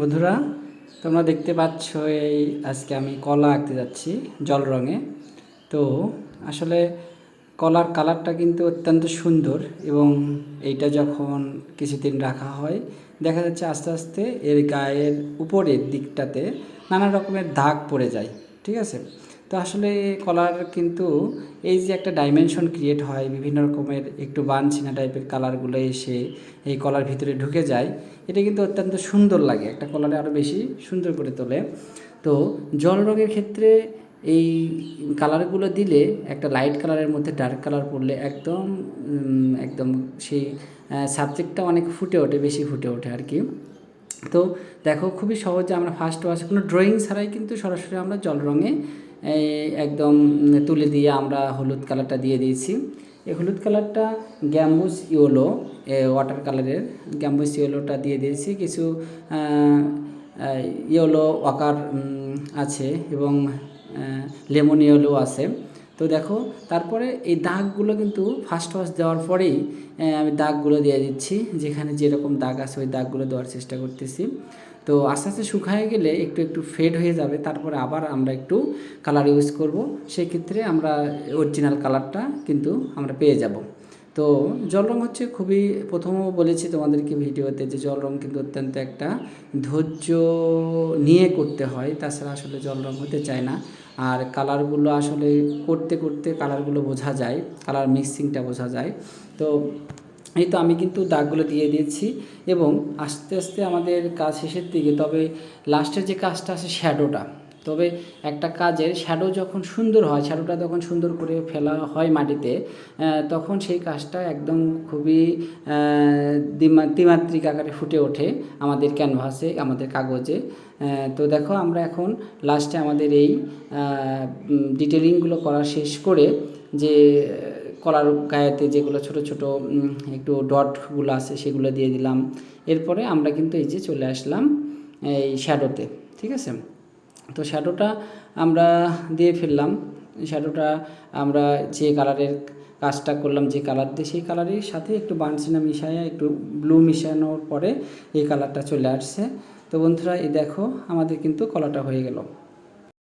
বন্ধুরা, তোমরা দেখতে পাচ্ছ এই আজকে আমি কলা আঁকতে যাচ্ছি জল রঙে। তো আসলে কলার কালারটা কিন্তু অত্যন্ত সুন্দর এবং এইটা যখন কিছুদিন রাখা হয়, দেখা যাচ্ছে আস্তে আস্তে এর গায়ের উপরের দিকটাতে নানা রকমের দাগ পড়ে যায়, ঠিক আছে? তো আসলে কলার কিন্তু এই যে একটা ডাইমেনশন ক্রিয়েট হয়, বিভিন্ন রকমের একটু বানছিনা টাইপের কালারগুলো এসে এই কলার ভিতরে ঢুকে যায়, এটা কিন্তু অত্যন্ত সুন্দর লাগে। একটা কলারে আরও বেশি সুন্দর করে তোলে। তো জল রঙের ক্ষেত্রে এই কালারগুলো দিলে একটা লাইট কালারের মধ্যে ডার্ক কালার পড়লে একদম একদম সেই সাবজেক্টটা অনেক ফুটে ওঠে, বেশি ফুটে ওঠে আর কি। তো দেখো খুবই সহজে আমরা ফার্স্ট ওয়াশ কোনো ড্রয়িং ছাড়াই কিন্তু সরাসরি আমরা জল রঙে একদম তুলে দিয়ে আমরা হলুদ কালারটা দিয়ে দিয়েছি। এই হলুদ কালারটা গ্যাম্বুস ইয়েলো ওয়াটার কালারের গ্যাম্বুস ইয়েলোটা দিয়ে দিয়েছি। কিছু ইয়েলো ওয়াকার আছে এবং লেমন ইয়েলো আছে। তো দেখো, তারপরে এই দাগগুলো কিন্তু ফার্স্ট ওয়াশ দেওয়ার পরেই আমি দাগগুলো দিয়ে দিচ্ছি। যেখানে যেরকম দাগ আছে, ওই দাগগুলো দেওয়ার চেষ্টা করতেছি। তো আস্তে আস্তে শুকায় গেলে একটু একটু ফেড হয়ে যাবে, তারপরে আবার আমরা একটু কালার ইউজ করব। সেক্ষেত্রে আমরা অরিজিনাল কালারটা কিন্তু আমরা পেয়ে যাব। তো জল রং হচ্ছে খুবই প্রথমও বলেছি তোমাদেরকে ভিডিওতে যে জল রং কিন্তু অত্যন্ত একটা ধৈর্য নিয়ে করতে হয়, তাছাড়া আসলে জল রং হতে চায় না। আর কালারগুলো আসলে করতে করতে কালারগুলো বোঝা যায় কালার মিক্সিংটা বোঝা যায়। তো এই তো আমি কিন্তু দাগগুলো দিয়ে দিয়েছি এবং আস্তে আস্তে আমাদের কাজ শেষের দিকে, তবে লাস্টের যে কাজটা আছে শ্যাডোটা। তবে একটা কাজের শ্যাডো যখন সুন্দর হয়, শ্যাডোটা যখন সুন্দর করে ফেলা হয় মাটিতে তখন সেই কাজটা একদম খুবই দ্বিমা- দ্বিমাত্রিক আকারে ফুটে ওঠে আমাদের ক্যানভাসে, আমাদের কাগজে। তো দেখো আমরা এখন লাস্টে আমাদের এই ডিটেলিংগুলো করা শেষ করে যে কলার গায়েতে যেগুলো ছোট ছোট একটু ডটগুলো আছে সেগুলো দিয়ে দিলাম। এরপরে আমরা কিন্তু এই যে চলে আসলাম এই শ্যাডোতে, ঠিক আছে? তো শ্যাডোটা আমরা দিয়ে ফেললাম। শ্যাডোটা আমরা যে কালারের কাজটা করলাম, যে কালার দিয়ে, সেই কালারের সাথে একটু বানসিনা মিশাইয়া, একটু ব্লু মিশানোর পরে এই কালারটা চলে আসছে। তো বন্ধুরা, এই দেখো আমাদের কিন্তু কলাটা হয়ে গেল।